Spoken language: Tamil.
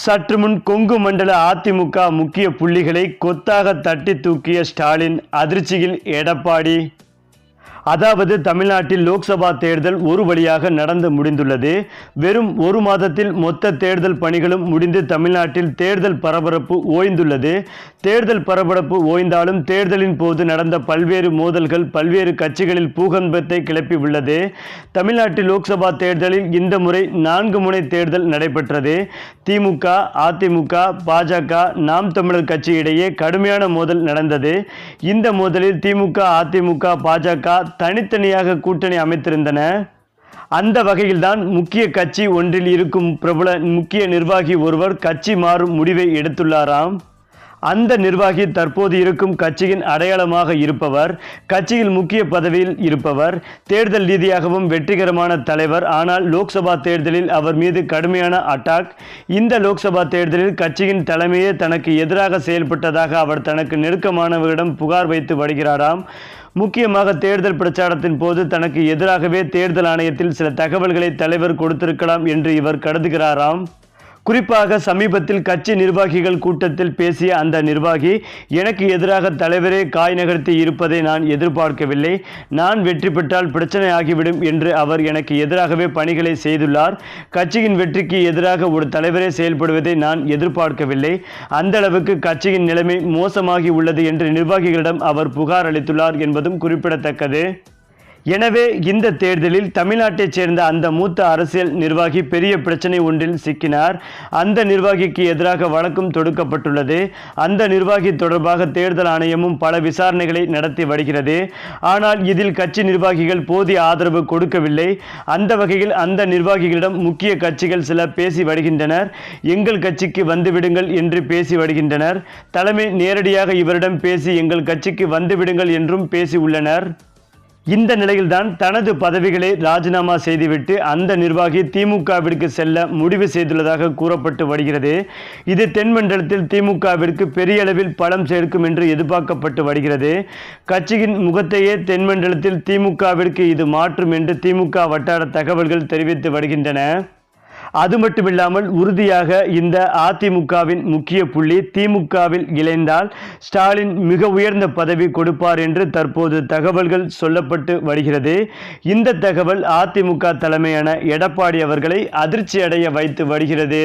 சற்று முன் கொங்கு மண்டல அதிமுக முக்கிய புள்ளிகளை கொத்தாக தட்டி தூக்கிய ஸ்டாலின் அதிர்ச்சியில் எடப்பாடி. அதாவது தமிழ்நாட்டில் லோக்சபா தேர்தல் ஒரு வழியாக நடந்து முடிந்துள்ளது. வெறும் ஒரு மாதத்தில் மொத்த தேர்தல் பணிகளும் முடிந்து தமிழ்நாட்டில் தேர்தல் பரபரப்பு ஓய்ந்துள்ளது. தேர்தல் பரபரப்பு ஓய்ந்தாலும் தேர்தலின் போது நடந்த பல்வேறு மோதல்கள் பல்வேறு கட்சிகளில் பூகம்பத்தை கிளப்பி உள்ளது தமிழ்நாட்டில் லோக்சபா தேர்தலில் இந்த முறை நான்கு முனை தேர்தல் நடைபெற்றது. திமுக அதிமுக பாஜக நாம் தமிழர் கட்சி இடையே கடுமையான மோதல் நடந்தது. இந்த மோதலில் திமுக அதிமுக பாஜக தனித்தனியாக கூட்டணி அமைத்திருந்தன. அந்த வகையில்தான் முக்கிய கட்சி ஒன்றில் இருக்கும் பிரபல முக்கிய நிர்வாகி ஒருவர் கட்சி மாறும் முடிவை எடுத்துள்ளாராம். அந்த நிர்வாகி தற்போது இருக்கும் கட்சியின் அடையாளமாக இருப்பவர் கட்சியில் முக்கிய பதவியில் இருப்பவர் தேர்தல் ரீதியாகவும் வெற்றிகரமான தலைவர். ஆனால் லோக்சபா தேர்தலில் அவர் மீது கடுமையான அட்டாக் இந்த லோக்சபா தேர்தலில் கட்சியின் தலைமையே தனக்கு எதிராக செயல்பட்டதாக அவர் தனக்கு நெருக்கமானவரிடம் புகார் வைத்து வருகிறாராம். முக்கியமாக தேர்தல் பிரச்சாரத்தின் போது தனக்கு எதிராகவே தேர்தல் ஆணையத்தில் சில தகவல்களை தலைவர் கொடுத்திருக்கலாம் என்று இவர் கருதுகிறாராம். குறிப்பாக சமீபத்தில் கட்சி நிர்வாகிகள் கூட்டத்தில் பேசிய அந்த நிர்வாகி எனக்கு எதிராக தலைவரே காய் நகர்த்தி இருப்பதை நான் எதிர்பார்க்கவில்லை. நான் வெற்றி பெற்றால் பிரச்சனை ஆகிவிடும் என்று அவர் எனக்கு எதிராகவே பணிகளை செய்துள்ளார். கட்சியின் வெற்றிக்கு எதிராக ஒரு தலைவரே செயல்படுவதை நான் எதிர்பார்க்கவில்லை. அந்த அளவுக்கு கட்சியின் நிலைமை மோசமாகி உள்ளது என்று நிர்வாகிகளிடம் அவர் புகார் அளித்துள்ளார் என்பதும் குறிப்பிடத்தக்கது. எனவே இந்த தேர்தலில் தமிழ்நாட்டைச் சேர்ந்த அந்த மூத்த அரசியல் நிர்வாகி பெரிய பிரச்சனை ஒன்றில் சிக்கினார். அந்த நிர்வாகிக்கு எதிராக வழக்கும் தொடுக்கப்பட்டுள்ளது. அந்த நிர்வாகி தொடர்பாக தேர்தல் ஆணையமும் பல விசாரணைகளை நடத்தி வருகிறது. ஆனால் இதில் கட்சி நிர்வாகிகள் போதிய ஆதரவு கொடுக்கவில்லை. அந்த வகையில் அந்த நிர்வாகிகளிடம் முக்கிய கட்சிகள் சில பேசி வருகின்றனர். எங்கள் கட்சிக்கு வந்துவிடுங்கள் என்று பேசி வருகின்றனர். தலைமை நேரடியாக இவரிடம் பேசி எங்கள் கட்சிக்கு வந்துவிடுங்கள் என்றும் பேசி உள்ளனர். இந்த நிலையில்தான் தனது பதவிகளை ராஜினாமா செய்துவிட்டு அந்த நிர்வாகி திமுகவிற்கு செல்ல முடிவு செய்துள்ளதாக கூறப்பட்டு வருகிறது. இது தென்மண்டலத்தில் திமுகவிற்கு பெரிய அளவில் பலம் சேர்க்கும் என்று எதிர்பார்க்கப்பட்டு வருகிறது. கட்சியின் முகத்தையே தென்மண்டலத்தில் திமுகவிற்கு இது மாற்றும் என்று திமுக வட்டார தகவல்கள் தெரிவித்து வருகின்றன. அது மட்டுமில்லாமல் உறுதியாக இந்த அதிமுகவின் முக்கிய புள்ளி திமுகவில் இணைந்தால் ஸ்டாலின் மிக உயர்ந்த பதவி கொடுப்பார் என்று தற்போது தகவல்கள் சொல்லப்பட்டு வருகிறது. இந்த தகவல் அதிமுக தலைமையான எடப்பாடி அவர்களை அதிர்ச்சி அடைய வைத்து வருகிறது.